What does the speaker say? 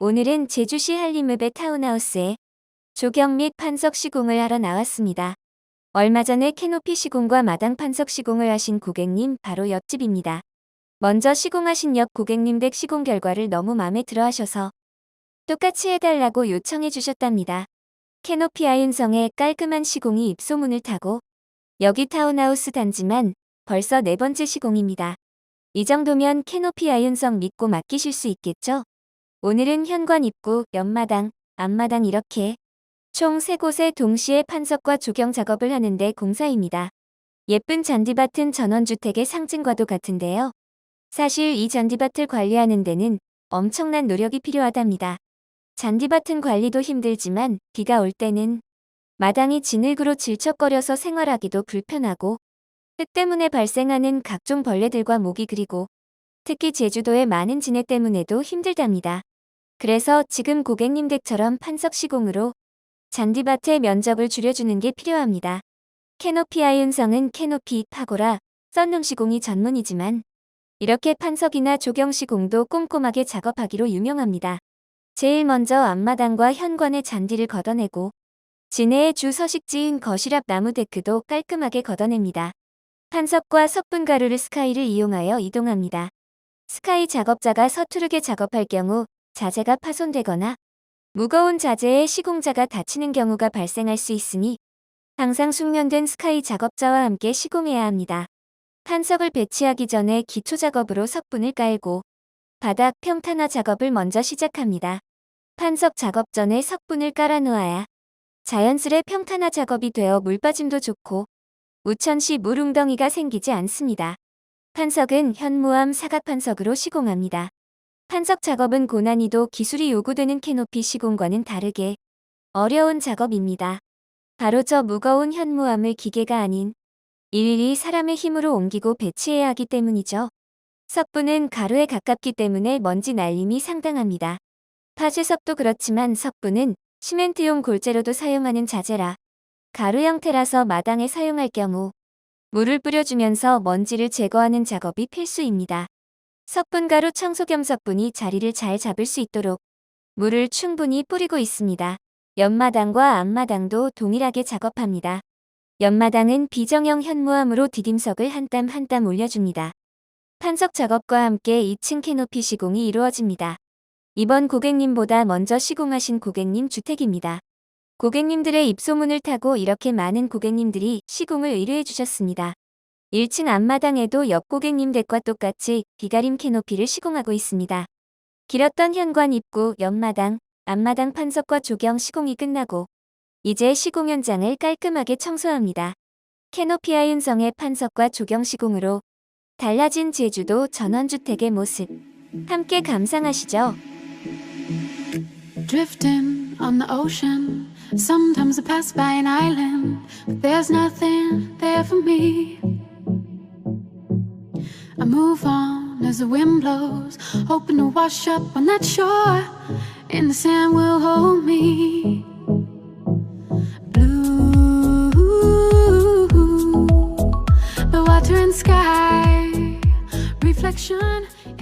오늘은 제주시 한림읍의 타운하우스에 조경 및 판석 시공을 하러 나왔습니다. 얼마 전에 캐노피 시공과 마당 판석 시공을 하신 고객님 바로 옆집입니다. 먼저 시공하신 옆 고객님 댁 시공 결과를 너무 마음에 들어 하셔서 똑같이 해달라고 요청해 주셨답니다. 캐노피 아윤성의 깔끔한 시공이 입소문을 타고 여기 타운하우스 단지만 벌써 네 번째 시공입니다. 이 정도면 캐노피 아윤성 믿고 맡기실 수 있겠죠? 오늘은 현관 입구, 옆마당, 앞마당 이렇게 총 3곳에 동시에 판석과 조경 작업을 하는데 공사입니다. 예쁜 잔디밭은 전원주택의 상징과도 같은데요. 사실 이 잔디밭을 관리하는 데는 엄청난 노력이 필요하답니다. 잔디밭은 관리도 힘들지만 비가 올 때는 마당이 진흙으로 질척거려서 생활하기도 불편하고 흙 때문에 발생하는 각종 벌레들과 모기 그리고 특히 제주도의 많은 진해 때문에도 힘들답니다. 그래서 지금 고객님 댁처럼 판석 시공으로 잔디밭의 면적을 줄여주는 게 필요합니다. 캐노피 아윤성은 캐노피, 파고라, 썬룸 시공이 전문이지만 이렇게 판석이나 조경 시공도 꼼꼼하게 작업하기로 유명합니다. 제일 먼저 앞마당과 현관의 잔디를 걷어내고 진해의 주 서식지인 거실 앞 나무 데크도 깔끔하게 걷어냅니다. 판석과 석분 가루를 스카이를 이용하여 이동합니다. 스카이 작업자가 서투르게 작업할 경우 자재가 파손되거나 무거운 자재에 시공자가 다치는 경우가 발생할 수 있으니 항상 숙련된 스카이 작업자와 함께 시공해야 합니다. 판석을 배치하기 전에 기초 작업으로 석분을 깔고 바닥 평탄화 작업을 먼저 시작합니다. 판석 작업 전에 석분을 깔아 놓아야 자연스레 평탄화 작업이 되어 물빠짐도 좋고 우천 시 물웅덩이가 생기지 않습니다. 판석은 현무암 사각판석으로 시공합니다. 판석 작업은 고난이도 기술이 요구되는 캐노피 시공과는 다르게 어려운 작업입니다. 바로 저 무거운 현무암을 기계가 아닌 일일이 사람의 힘으로 옮기고 배치해야 하기 때문이죠. 석분은 가루에 가깝기 때문에 먼지 날림이 상당합니다. 파쇄석도 그렇지만 석분은 시멘트용 골재로도 사용하는 자재라 가루 형태라서 마당에 사용할 경우 물을 뿌려주면서 먼지를 제거하는 작업이 필수입니다. 석분가루 청소 겸 석분이 자리를 잘 잡을 수 있도록 물을 충분히 뿌리고 있습니다. 옆마당과 앞마당도 동일하게 작업합니다. 옆마당은 비정형 현무암으로 디딤석을 한 땀 한 땀 올려줍니다. 판석 작업과 함께 2층 캐노피 시공이 이루어집니다. 이번 고객님보다 먼저 시공하신 고객님 주택입니다. 고객님들의 입소문을 타고 이렇게 많은 고객님들이 시공을 의뢰해 주셨습니다. 1층 앞마당에도 옆 고객님 댁과 똑같이 비가림 캐노피를 시공하고 있습니다. 길었던 현관 입구, 옆마당, 앞마당 판석과 조경 시공이 끝나고 이제 시공 현장을 깔끔하게 청소합니다. 캐노피 아윤성의 판석과 조경 시공으로 달라진 제주도 전원주택의 모습 함께 감상하시죠. Drifting on the ocean. Sometimes I pass by an island, but there's nothing there for me. I move on as the wind blows, hoping to wash up on that shore, and the sand will hold me. Blue, the water and sky, reflection.